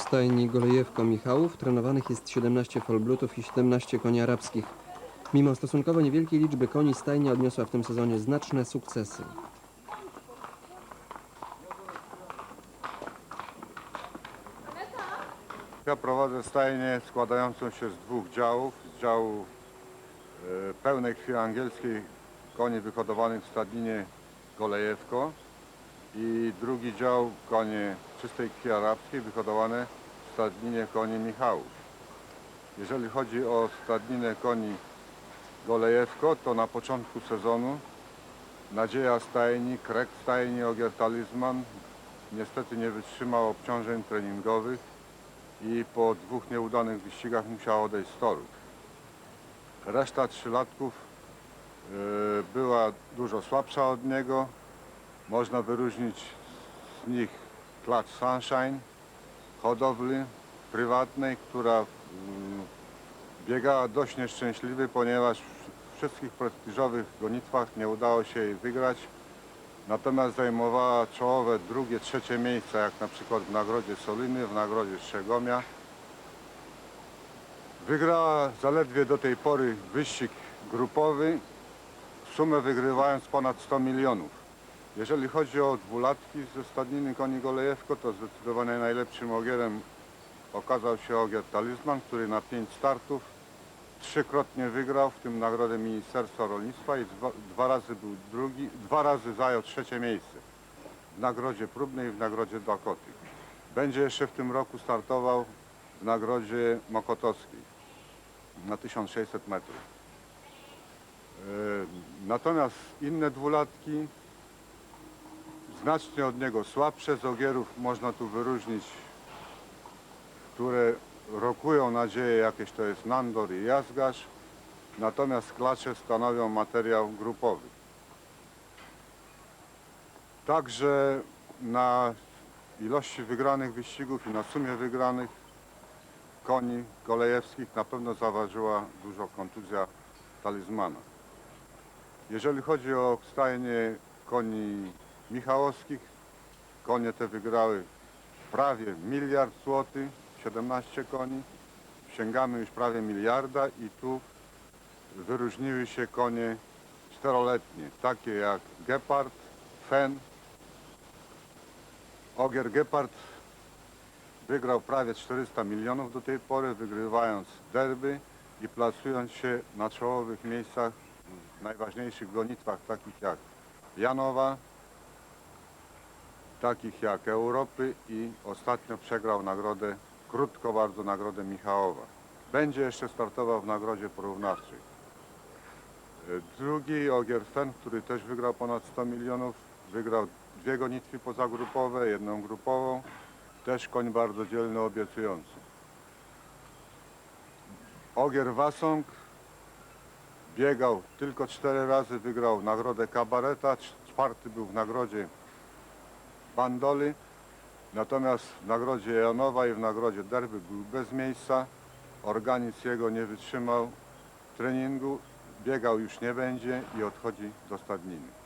Stajni Golejewko Michałów trenowanych jest 17 folblutów i 17 koni arabskich. Mimo stosunkowo niewielkiej liczby koni stajnia odniosła w tym sezonie znaczne sukcesy. Ja prowadzę stajnię składającą się z dwóch działów. Z działu e, pełnej krwi angielskiej koni wyhodowanych w stadninie Golejewko i drugi dział konie czystej krwi arabskiej wyhodowane w stadninie koni Michałów. Jeżeli chodzi o stadninę koni Golejewko, to na początku sezonu nadzieja stajni, krek stajni Ogier Talizman niestety nie wytrzymał obciążeń treningowych i po dwóch nieudanych wyścigach musiał odejść z torów. Reszta trzylatków y, była dużo słabsza od niego. Można wyróżnić z nich klacz Sunshine, hodowli prywatnej, która mm, biegała dość nieszczęśliwy, ponieważ w wszystkich prestiżowych gonitwach nie udało się jej wygrać. Natomiast zajmowała czołowe drugie, trzecie miejsca, jak na przykład w Nagrodzie Soliny, w Nagrodzie Strzegomia. Wygrała zaledwie do tej pory wyścig grupowy, sumę wygrywając ponad 100 milionów. Jeżeli chodzi o dwulatki ze stadniny koni Golejewko, to zdecydowanie najlepszym ogierem okazał się ogier Talizman, który na pięć startów trzykrotnie wygrał, w tym nagrodę Ministerstwa Rolnictwa i dwa, dwa razy był drugi, dwa razy zajął trzecie miejsce w nagrodzie próbnej i w nagrodzie Dakoty. Będzie jeszcze w tym roku startował w nagrodzie Mokotowskiej na 1600 metrów. E, Natomiast inne dwulatki znacznie od niego słabsze z ogierów można tu wyróżnić, które rokują nadzieję jakieś to jest Nandor i Jazgasz, natomiast klacze stanowią materiał grupowy. Także na ilości wygranych wyścigów i na sumie wygranych koni kolejewskich na pewno zaważyła dużo kontuzja talizmana. Jeżeli chodzi o stajnie koni michałowskich, konie te wygrały prawie miliard złotych, 17 koni. Sięgamy już prawie miliarda i tu wyróżniły się konie czteroletnie, takie jak Gepard, Fen. Ogier Gepard wygrał prawie 400 milionów do tej pory, wygrywając derby i plasując się na czołowych miejscach w najważniejszych gonitwach, takich jak Janowa, takich jak Europy i ostatnio przegrał nagrodę, krótko bardzo nagrodę Michałowa. Będzie jeszcze startował w nagrodzie porównawczej. Drugi Ogier Fen, który też wygrał ponad 100 milionów, wygrał dwie gonitwy pozagrupowe, jedną grupową. Też koń bardzo dzielny, obiecujący. Ogier Wasong biegał tylko cztery razy, wygrał nagrodę kabareta, czwarty był w nagrodzie Bandoli, natomiast w nagrodzie Janowa i w nagrodzie Derby był bez miejsca. Organizm jego nie wytrzymał treningu, biegał już nie będzie i odchodzi do stadniny.